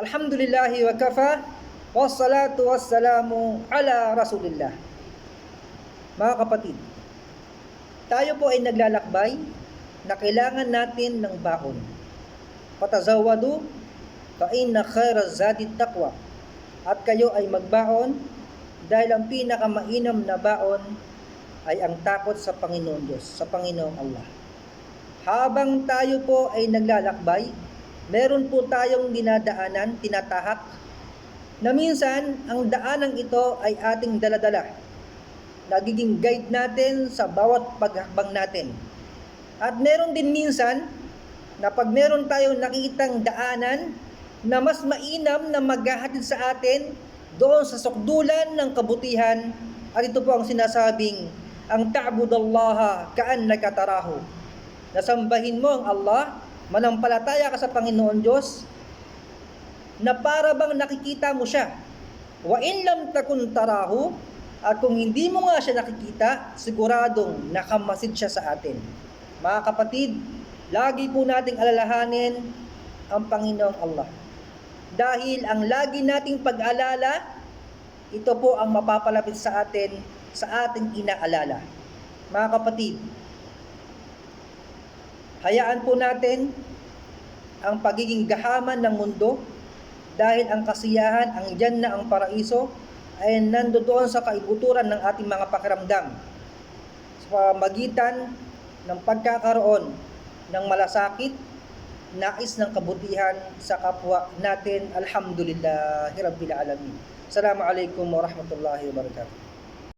Alhamdulillahi wa kafa, wassalatu wassalamu ala rasulillah. Mga kapatid, tayo po ay naglalakbay na kailangan natin ng baon. Patazawadu, fa inna khaira zadi taqwa. At kayo ay magbaon dahil ang pinakamainam na baon ay ang takot sa Panginoon Diyos, sa Panginoong Allah. Habang tayo po ay naglalakbay, meron po tayong dinadaanan, tinatahak, na minsan ang daanang ito ay ating daladala. Nagiging guide natin sa bawat paghakbang natin. At meron din minsan na pag meron tayong nakikitang daanan na mas mainam na maghahatid sa atin doon sa sukdulan ng kabutihan at ito po ang sinasabing ang ta'budallaha ka'annaka tarahu nasambahin mo ang Allah manampalataya ka sa Panginoon Diyos na para bang nakikita mo siya. Wa in lam takun tarahu at kung hindi mo nga siya nakikita siguradong nakamasid siya sa atin. Mga kapatid lagi po nating alalahanin ang Panginoong Allah. Dahil ang lagi nating pag-alala, ito po ang mapapalapit sa atin sa ating inaalala. Mga kapatid, hayaan po natin ang pagiging gahaman ng mundo dahil ang kasiyahan, ang dyan na ang paraiso ay nandoon sa kaibuturan ng ating mga pakiramdam sa magitan ng pagkakaroon ng malasakit nais ng kabutihan sa kapwa natin. Alhamdulillahi Rabbil Alamin. Assalamualaikum warahmatullahi wabarakatuh.